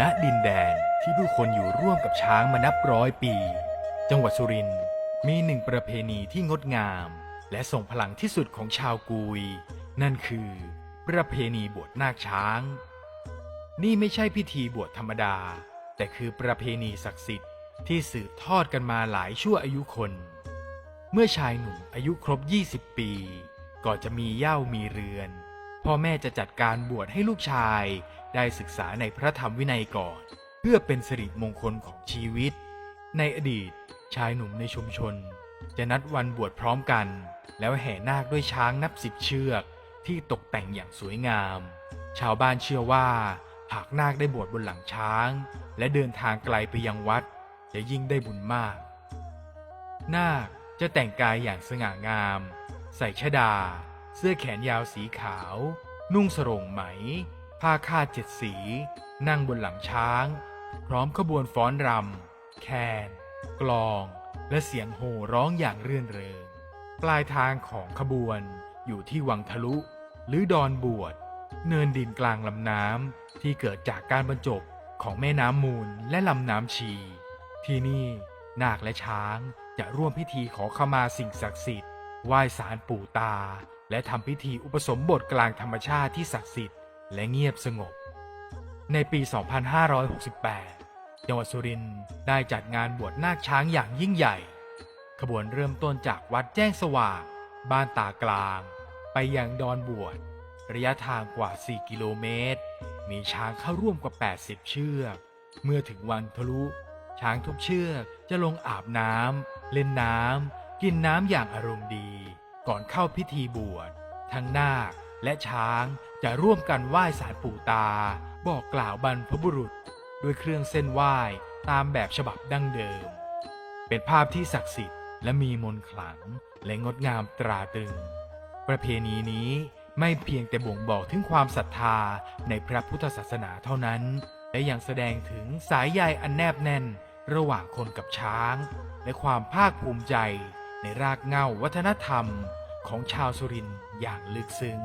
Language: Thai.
ณดินแดนที่ผู้คนอยู่ร่วมกับช้างมานับร้อยปี จังหวัดสุรินทร์มีหนึ่งประเพณีที่งดงาม และส่งพลังที่สุดของชาวกุย นั่นคือ ประเพณีบวชนาคช้าง นี่ไม่ใช่พิธีบวชธรรมดา แต่คือประเพณีศักดิ์สิทธิ์ที่สืบทอดกันมาหลายชั่วอายุคน เมื่อชายหนุ่มอายุครบ 20 ปี ก็จะมีเย้ามีเรือน พ่อแม่จะจัดการบวชให้ลูกชายได้ศึกษาในพระธรรมวินัยก่อน เพื่อเป็นสิริมงคลของชีวิต ในอดีตชายหนุ่มในชุมชน จะนัดวันบวชพร้อมกัน แล้วแห่นาคด้วยช้างนับสิบเชือกที่ตกแต่งอย่างสวยงาม ชาวบ้านเชื่อว่าหากนาคได้บวชบนหลังช้าง และเดินทางไกลไปยังวัด จะยิ่งได้บุญมาก นาคจะแต่งกายอย่างสง่างาม ใส่ชดา เสื้อแขนยาวสีขาว นุ่งสรงไหม ผ้าคาดเจ็ดสี นั่งบนหลังช้าง พร้อมขบวนฟ้อนรำ แคน กลอง และเสียงโห่ร้องอย่างเรื่นเริง ปลายทางของขบวนอยู่ที่วังทะลุ หรือดอนบวช เนินดินกลางลำน้ำที่เกิดจากการบรรจบของแม่น้ำมูลและลำน้ำชี ที่นี่นาคและช้างจะร่วมพิธีขอขมาสิ่งศักดิ์สิทธิ์ไหว้สารปู่ตา และทำพิธีอุปสมบทกลางธรรมชาติที่ศักดิ์สิทธิ์และเงียบสงบ ในปี 2568 จังหวัดสุรินทร์ได้จัดงานบวชนาคช้างอย่างยิ่งใหญ่ ขบวนเริ่มต้นจากวัดแจ้งสว่าง บ้านตากลาง ไปยังดอนบวช ระยะทางกว่า 4 กิโลเมตร มีช้างเข้าร่วมกว่า 80 เชือก เมื่อถึงวันทะลุ ช้างทุกเชือกจะลงอาบน้ำเล่นน้ำกินน้ำอย่างอารมณ์ดี ก่อนเข้าพิธีบวช ทั้งนาคและช้างจะร่วมกันไหว้สารปู่ตา บอกกล่าวบรรพบุรุษ ด้วยเครื่องเส้นไหว้ตามแบบฉบับดั้งเดิม เป็นภาพที่ศักดิ์สิทธิ์และมีมนต์ขลังและงดงามตราตรึง ประเพณีนี้ไม่เพียงแต่บ่งบอกถึงความศรัทธาในพระพุทธศาสนาเท่านั้น และยังแสดงถึงสายใยอันแนบแน่น ระหว่างคนกับช้าง และความภาคภูมิใจ ในรากเหง้าวัฒนธรรมของชาวสุรินทร์อย่างลึกซึ้ง